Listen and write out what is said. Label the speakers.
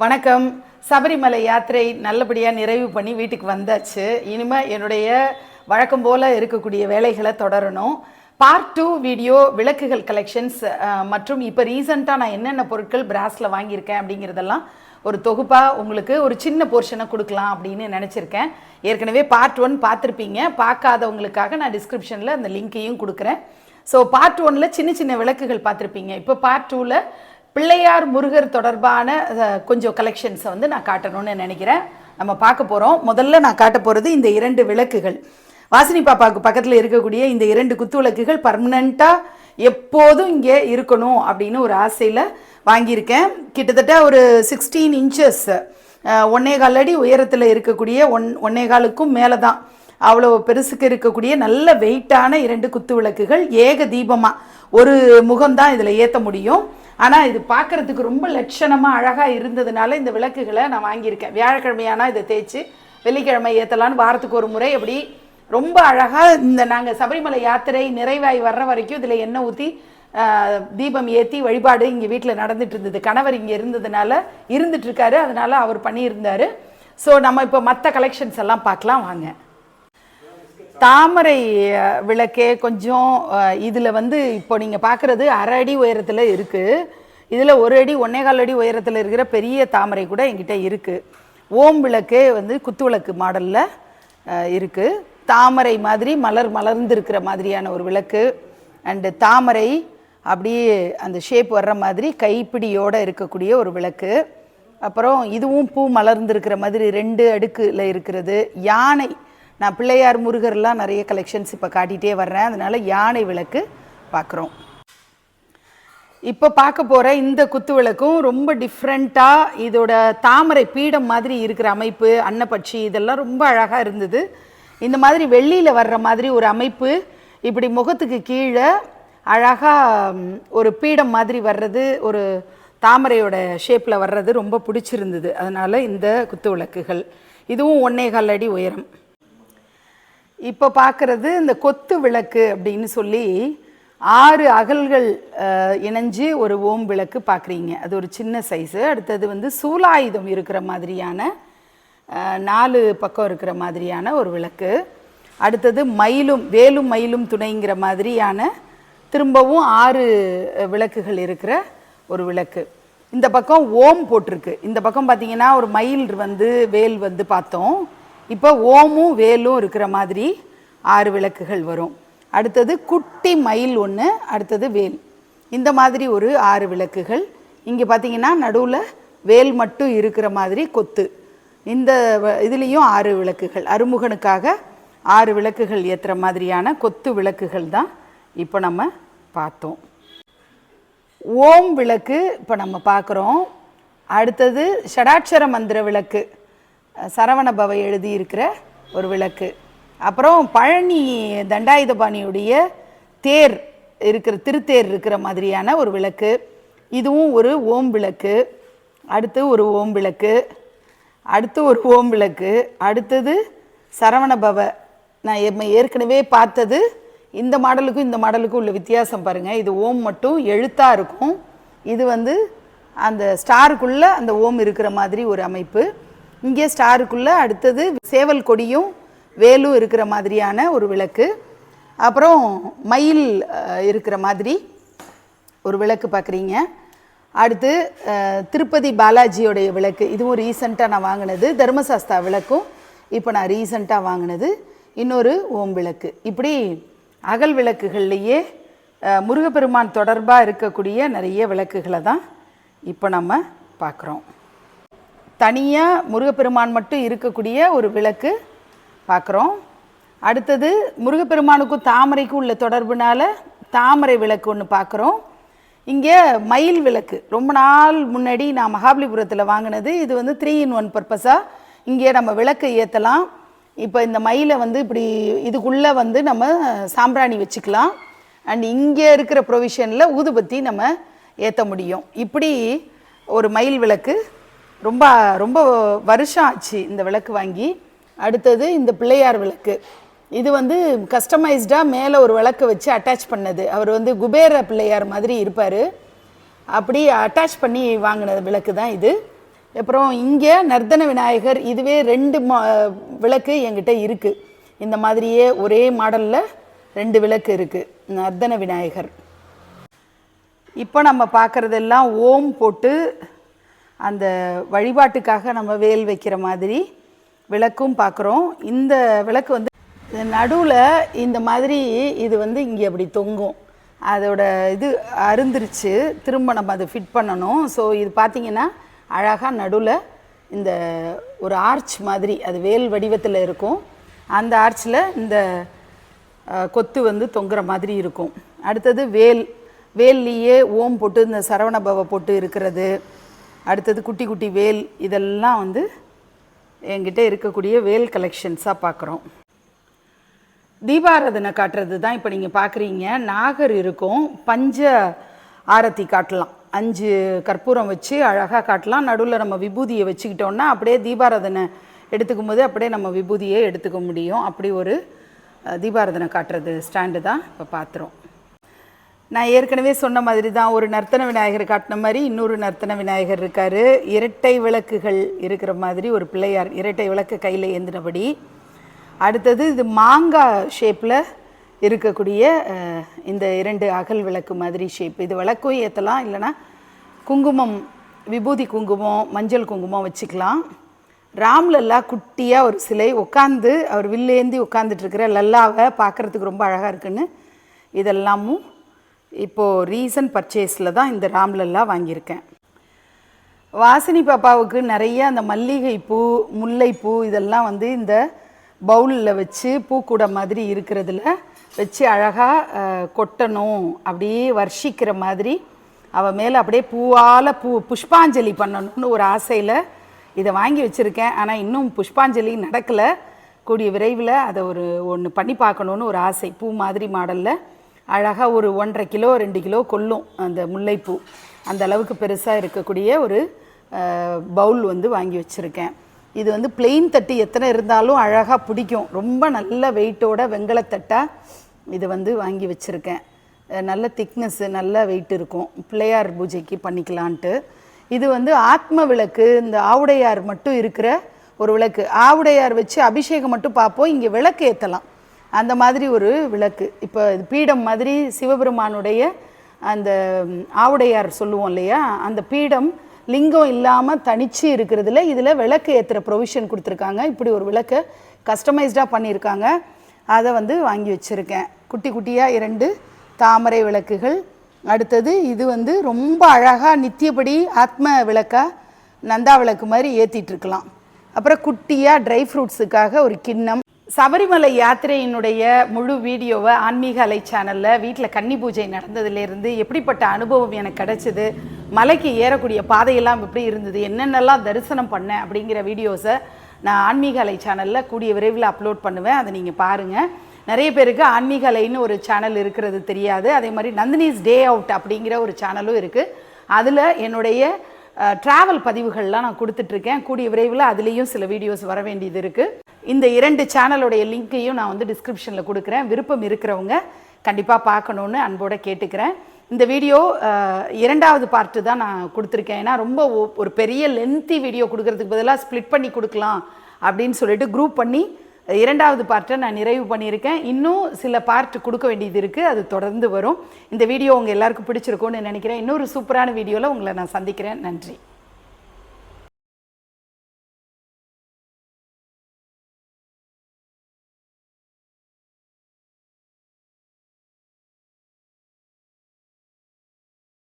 Speaker 1: வணக்கம். சபரிமலை யாத்திரை நல்லபடியாக நிறைவு பண்ணி வீட்டுக்கு வந்தாச்சு. இனிமேல் என்னுடைய வழக்கம் போல் இருக்கக்கூடிய வேலைகளை தொடரணும். பார்ட் டூ வீடியோ விளக்குகள் கலெக்ஷன்ஸ் மற்றும் இப்போ ரீசண்டாக நான் என்னென்ன பொருட்கள் பிராஸில் வாங்கியிருக்கேன் அப்படிங்கிறதெல்லாம் ஒரு தொகுப்பாக உங்களுக்கு ஒரு சின்ன போர்ஷனை கொடுக்கலாம் அப்படின்னு நினச்சிருக்கேன். ஏற்கனவே பார்ட் ஒன் பார்த்துருப்பீங்க. பார்க்காதவங்களுக்காக நான் டிஸ்கிரிப்ஷனில் அந்த லிங்க்கையும் கொடுக்குறேன். ஸோ பார்ட் ஒனில் சின்ன சின்ன விளக்குகள் பார்த்துருப்பீங்க. இப்போ பார்ட் டூவில் பிள்ளையார் முருகர் தொடர்பான கொஞ்சம் கலெக்ஷன்ஸை வந்து நான் காட்டணும்னு நினைக்கிறேன். நம்ம பார்க்க போகிறோம் முதல்ல நான் காட்ட போகிறது இந்த இரண்டு விளக்குகள். வாசினி பாப்பாவுக்கு பக்கத்தில் இருக்கக்கூடிய இந்த இரண்டு குத்து விளக்குகள் பர்மனண்ட்டாக எப்போதும் இங்கே இருக்கணும் அப்படின்னு ஒரு ஆசையில் வாங்கியிருக்கேன். கிட்டத்தட்ட ஒரு சிக்ஸ்டீன் இன்ச்சஸ் ஒன்னே கால் அடி உயரத்தில் இருக்கக்கூடிய ஒன் ஒன்னே காலுக்கும் மேலே தான் அவ்வளோ பெருசுக்கு இருக்கக்கூடிய நல்ல வெயிட்டான இரண்டு குத்து விளக்குகள் ஏக தீபமாக ஒரு முகம்தான் இதில் ஏற்ற முடியும். ஆனால் இது பார்க்கறதுக்கு ரொம்ப லட்சணமாக அழகாக இருந்ததுனால இந்த விளக்குகளை நான் வாங்கியிருக்கேன். வியாழக்கிழமையானால் இதை தேய்ச்சி வெள்ளிக்கிழமை ஏற்றலான்னு வாரத்துக்கு ஒரு முறை அப்படி ரொம்ப அழகாக இந்த நாங்கள் சபரிமலை யாத்திரை நிறைவாய் வர்ற வரைக்கும் இதில் எண்ணெய் ஊற்றி தீபம் ஏற்றி வழிபாடு இங்கே வீட்டில் நடந்துட்டு இருந்தது. கணவர் இங்கே இருந்ததுனால இருந்துட்டு இருக்காரு. அதனால அவர் பண்ணியிருந்தார். ஸோ நம்ம இப்போ மற்ற கலெக்ஷன்ஸ் எல்லாம் பார்க்கலாம். வாங்க. தாமரை விளக்கே கொஞ்சம் இதில் வந்து இப்போ நீங்கள் பார்க்குறது அரை அடி உயரத்தில் இருக்குது இதில் ஒரு அடி ஒன்னேகால் அடி உயரத்தில் இருக்கிற பெரிய தாமரை கூட எங்கிட்ட இருக்குது ஓம் விளக்கே வந்து குத்து விளக்கு மாடலில் இருக்குது தாமரை மாதிரி மலர் மலர்ந்துருக்கிற மாதிரியான ஒரு விளக்கு. அண்டு தாமரை அப்படியே அந்த ஷேப் வர்ற மாதிரி கைப்பிடியோடு இருக்கக்கூடிய ஒரு விளக்கு. அப்புறம் இதுவும் பூ மலர்ந்துருக்கிற மாதிரி ரெண்டு அடுக்கில் இருக்கிறது. யானை நான் பிள்ளையார் முருகர்லாம் நிறைய கலெக்ஷன்ஸ் இப்போ காட்டிகிட்டே வர்றேன். அதனால் யானை விளக்கு பார்க்குறோம் இப்போ பார்க்க போகிற இந்த குத்து விளக்கும் ரொம்ப டிஃப்ரெண்ட்டாக இதோட தாமரை பீடம் மாதிரி இருக்கிற அமைப்பு அன்னப்பட்சி இதெல்லாம் ரொம்ப அழகாக இருந்தது. இந்த மாதிரி வெள்ளியில் வர்ற மாதிரி ஒரு அமைப்பு இப்படி முகத்துக்கு கீழே அழகாக ஒரு பீடம் மாதிரி வர்றது ஒரு தாமரையோட ஷேப்பில் வர்றது ரொம்ப பிடிச்சிருந்தது. அதனால் இந்த குத்து விளக்குகள். இதுவும் ஒன்னே கால் அடி உயரம். இப்போ பார்க்குறது இந்த கொத்து விளக்கு அப்படின்னு சொல்லி ஆறு அகல்கள் இணைஞ்சு ஒரு ஓம் விளக்கு பார்க்குறீங்க அது ஒரு சின்ன சைஸு அடுத்தது வந்து சூலாயுதம் இருக்கிற மாதிரியான நாலு பக்கம் இருக்கிற மாதிரியான ஒரு விளக்கு. அடுத்தது மயிலும் வேலும் மயிலும் துணைங்கிற மாதிரியான திரும்பவும் ஆறு விளக்குகள் இருக்கிற ஒரு விளக்கு. இந்த பக்கம் ஓம் போட்டிருக்கு. இந்த பக்கம் பார்த்தீங்கன்னா ஒரு மயில் வந்து வேல் வந்து பார்த்தோம். இப்போ ஓமும் வேலும் இருக்கிற மாதிரி ஆறு விளக்குகள் வரும். அடுத்தது குட்டி மயில் ஒன்று அடுத்தது வேல். இந்த மாதிரி ஒரு ஆறு விளக்குகள். இங்கே பார்த்தீங்கன்னா நடுவில் வேல் மட்டும் இருக்கிற மாதிரி கொத்து. இந்த வ- இதுலேயும் ஆறு விளக்குகள். அருமுகனுக்காக ஆறு விளக்குகள் ஏற்றுற மாதிரியான கொத்து விளக்குகள் தான் இப்போ நம்ம பார்த்தோம். ஓம் விளக்கு இப்போ நம்ம பார்க்குறோம். அடுத்தது ஷடாட்சர மந்திர விளக்கு. சரவணபவை எழுதியிருக்கிற ஒரு விளக்கு. அப்புறம் பழனி தண்டாயுதபாணியுடைய தேர் இருக்கிற திருத்தேர் இருக்கிற மாதிரியான ஒரு விளக்கு. இதுவும் ஒரு ஓம் விளக்கு. அடுத்து ஒரு ஓம் விளக்கு. அடுத்து ஒரு ஓம் விளக்கு. அடுத்தது சரவணபவ நான் ஏ- ஏற்கனவே பார்த்தது. இந்த மாடலுக்கும் இந்த மாடலுக்கும் உள்ள வித்தியாசம் பாருங்கள் இது ஓம் மட்டும் எழுத்தாக இருக்கும். இது வந்து அந்த ஸ்டாருக்குள்ளே அந்த ஓம் இருக்கிற மாதிரி ஒரு அமைப்பு. இங்கே ஸ்டாருக்குள்ளே அடுத்தது சேவல் கொடியும் வேலும் இருக்கிற மாதிரியான ஒரு விளக்கு. அப்புறம் மயில் இருக்கிற மாதிரி ஒரு விளக்கு பார்க்குறீங்க. அடுத்து திருப்பதி பாலாஜியோடைய விளக்கு. இதுவும் ரீசண்டாக நான் வாங்கினது. தர்மசாஸ்தா விளக்கும். இப்போ நான் ரீசண்டாக வாங்கினது. இன்னொரு ஓம் விளக்கு. இப்படி அகல் விளக்குகள்லேயே முருகப்பெருமான் தொடர்பாக இருக்கக்கூடிய நிறைய விளக்குகளை தான் இப்போ நம்ம பார்க்குறோம். தனியாக முருகப்பெருமான் மட்டும் இருக்கக்கூடிய ஒரு விளக்கு பார்க்குறோம் அடுத்தது முருகப்பெருமானுக்கும் தாமரைக்கும் உள்ள தொடர்புனால தாமரை விளக்கு ஒன்று பார்க்குறோம் இங்கே மயில் விளக்கு. ரொம்ப நாள் முன்னாடி நான் மகாபலிபுரத்தில் வாங்கினது. இது வந்து த்ரீ இன் ஒன் பர்பஸாக இங்கே நம்ம விளக்கு ஏற்றலாம் இப்போ இந்த மயிலை வந்து இப்படி இதுக்குள்ளே வந்து நம்ம சாம்பிராணி வச்சுக்கலாம். அண்ட் இங்கே இருக்கிற ப்ரொவிஷனில் ஊதுபத்தி நம்ம ஏற்ற முடியும். இப்படி ஒரு மயில் விளக்கு ரொம்ப ரொம்ப வருஷம் ஆச்சு இந்த விளக்கு வாங்கி. அடுத்தது இந்த பிள்ளையார் விளக்கு. இது வந்து கஸ்டமைஸ்டாக மேலே ஒரு விளக்கு வச்சு அட்டாச் பண்ணது. அவர் வந்து குபேர பிள்ளையார் மாதிரி இருப்பார். அப்படி அட்டாச் பண்ணி வாங்கின விளக்கு தான் இது. அப்புறம் இங்கே நர்தன விநாயகர் இதுவே ரெண்டு மா விளக்கு என்கிட்ட இருக்குது இந்த மாதிரியே ஒரே மாடலில் ரெண்டு விளக்கு இருக்குது நர்தன விநாயகர். இப்போ நம்ம பார்க்குறதெல்லாம் ஓம் போட்டு அந்த வழிபாட்டுக்காக நம்ம வேல் வைக்கிற மாதிரி விளக்கும் பார்க்குறோம். இந்த விளக்கு வந்து நடுவில் இந்த மாதிரி இது வந்து இங்கே அப்படி தொங்கும். அதோட இது அருந்துருச்சு. திரும்ப நம்ம அதை ஃபிட் பண்ணணும். ஸோ இது பார்த்தீங்கன்னா அழகாக நடுவில் இந்த ஒரு ஆர்ச் மாதிரி அது வேல் வடிவத்தில் இருக்கும். அந்த ஆர்ச்சில் இந்த கொத்து வந்து தொங்குற மாதிரி இருக்கும். அடுத்தது வேல் வேல்லையே ஓம் போட்டு இந்த சரவணபவ போட்டு இருக்கிறது. அடுத்தது குட்டி குட்டி வேல் இதெல்லாம் வந்து என்கிட்ட இருக்கக்கூடிய வேல் கலெக்ஷன்ஸாக பார்க்குறோம் தீபாராதனை காட்டுறது தான் இப்போ நீங்கள் பார்க்குறீங்க நாகர் இருக்கும். பஞ்ச ஆரத்தி காட்டலாம். அஞ்சு கற்பூரம் வச்சு அழகாக காட்டலாம். நடுவில் நம்ம விபூதியை வச்சுக்கிட்டோன்னா அப்படியே தீபாராதனை எடுத்துக்கும் போது அப்படியே நம்ம விபூதியை எடுத்துக்க முடியும். அப்படி ஒரு தீபாராதனை காட்டுறது ஸ்டாண்டு தான் இப்போ பார்த்துறோம் நான் ஏற்கனவே சொன்ன மாதிரி தான் ஒரு நர்த்தன விநாயகர் காட்டின மாதிரி இன்னொரு நர்த்தன விநாயகர் இருக்கார். இரட்டை விளக்குகள் இருக்கிற மாதிரி ஒரு பிள்ளையார் இரட்டை விளக்கு கையில் ஏந்தினபடி. அடுத்தது இது மாங்காய் ஷேப்பில் இருக்கக்கூடிய இந்த இரண்டு அகல் விளக்கு மாதிரி ஷேப் இது விளக்கும் ஏற்றலாம் இல்லைன்னா குங்குமம் விபூதி குங்குமம் மஞ்சள் குங்குமம் வச்சுக்கலாம். ராம்லல்லா குட்டியாக ஒரு சிலை உட்காந்து அவர் வில்லேந்தி உட்காந்துட்டு இருக்கிற லல்லாவை பார்க்குறதுக்கு ரொம்ப அழகாக இருக்குன்னு இதெல்லாமும் இப்போது ரீசன்ட் பர்ச்சேஸில் தான் இந்த ராம்லெல்லாம் வாங்கியிருக்கேன். வாசினி பாப்பாவுக்கு நிறைய அந்த மல்லிகைப்பூ முல்லைப்பூ இதெல்லாம் வந்து இந்த பவுலில் வச்சு பூக்கூடை மாதிரி இருக்கிறதுல வச்சு அழகாக கொட்டணும். அப்படியே வர்ஷிக்கிற மாதிரி அவள் மேலே அப்படியே பூவால் பூ புஷ்பாஞ்சலி பண்ணணும்னு ஒரு ஆசையில் இதை வாங்கி வச்சுருக்கேன். ஆனால் இன்னும் புஷ்பாஞ்சலி நடக்கலை. கூடிய விரைவில் அதை ஒரு ஒன்று பண்ணி பார்க்கணுன்னு ஒரு ஆசை. பூ மாதிரி மாடலில் அழகாக ஒரு ஒன்றரை கிலோ ரெண்டு கிலோ கொல்லும் அந்த முல்லைப்பூ. அந்த அளவுக்கு பெருசாக இருக்கக்கூடிய ஒரு பவுல் வந்து வாங்கி வச்சுருக்கேன். இது வந்து பிளெயின் தட்டு எத்தனை இருந்தாலும் அழகாக பிடிக்கும். ரொம்ப நல்ல வெயிட்டோட வெங்கலத்தட்டாக இது வந்து வாங்கி வச்சுருக்கேன். நல்ல திக்னஸ்ஸு நல்ல வெயிட் இருக்கும். பிள்ளையார் பூஜைக்கு பண்ணிக்கலான்ட்டு. இது வந்து ஆத்ம விளக்கு இந்த ஆவுடையார் மட்டும் இருக்கிற ஒரு விளக்கு. ஆவுடையார் வச்சு அபிஷேகம் மட்டும் பார்ப்போம். இங்கே விளக்கு ஏற்றலாம் அந்த மாதிரி ஒரு விளக்கு. இப்போ பீடம் மாதிரி சிவபெருமானுடைய அந்த ஆவுடையார் சொல்லுவோம் இல்லையா? அந்த பீடம் லிங்கம் இல்லாமல் தனிச்சு இருக்கிறதுல இதில் விளக்கு ஏற்றுற ப்ரொவிஷன் கொடுத்துருக்காங்க. இப்படி ஒரு விளக்கை கஸ்டமைஸ்டாக பண்ணியிருக்காங்க. அதை வந்து வாங்கி வச்சுருக்கேன். குட்டி குட்டியாக இரண்டு தாமரை விளக்குகள். அடுத்தது இது வந்து ரொம்ப அழகாக நித்தியபடி ஆத்ம விளக்காக நந்தா விளக்கு மாதிரி ஏற்றிட்டுருக்கலாம் அப்புறம் குட்டியாக ட்ரை ஃப்ரூட்ஸுக்காக ஒரு கிண்ணம். சபரிமலை யாத்திரையினுடைய முழு வீடியோவை ஆன்மீக அலை சேனலில் வீட்டில் கன்னி பூஜை நடந்ததுலேருந்து எப்படிப்பட்ட அனுபவம் எனக்கு கிடச்சிது மலைக்கு ஏறக்கூடிய பாதையெல்லாம் எப்படி இருந்தது என்னென்னலாம் தரிசனம் பண்ணேன் அப்படிங்கிற வீடியோஸை நான் ஆன்மீக அலை சேனலில் கூடிய விரைவில் அப்லோட் பண்ணுவேன். அதை நீங்கள் பாருங்கள் நிறைய பேருக்கு ஆன்மீக அலைன்னு ஒரு சேனல் இருக்கிறது தெரியாது. அதே மாதிரி நந்தினிஸ் டே அவுட் அப்படிங்கிற ஒரு சேனலும் இருக்குது அதில் என்னுடைய ட்ராவல் பதிவுகள்லாம் நான் கொடுத்துட்ருக்கேன். கூடிய விரைவில் அதுலேயும் சில வீடியோஸ் வர வேண்டியது இருக்குது இந்த இரண்டு சேனலுடைய லிங்க்கையும் நான் வந்து டிஸ்கிரிப்ஷனில் கொடுக்குறேன். விருப்பம் இருக்கிறவங்க கண்டிப்பாக பார்க்கணுன்னு அன்போட கேட்டுக்கிறேன். இந்த வீடியோ இரண்டாவது பார்ட்டு தான் நான் கொடுத்துருக்கேன். ஏன்னா ரொம்ப ஒரு பெரிய லென்த்தி வீடியோ கொடுக்கறதுக்கு பதிலாக ஸ்ப்ளிட் பண்ணி கொடுக்கலாம் அப்படின்னு சொல்லிட்டு குரூப் பண்ணி இரண்டாவது பார்ட்டை நான் நிறைவு பண்ணியிருக்கேன். இன்னும் சில பார்ட் கொடுக்க வேண்டியது இருக்குது அது தொடர்ந்து வரும். இந்த வீடியோ உங்கள் எல்லாருக்கும் பிடிச்சிருக்கும்னு நினைக்கிறேன். இன்னொரு சூப்பரான வீடியோவில் உங்களை நான் சந்திக்கிறேன். நன்றி.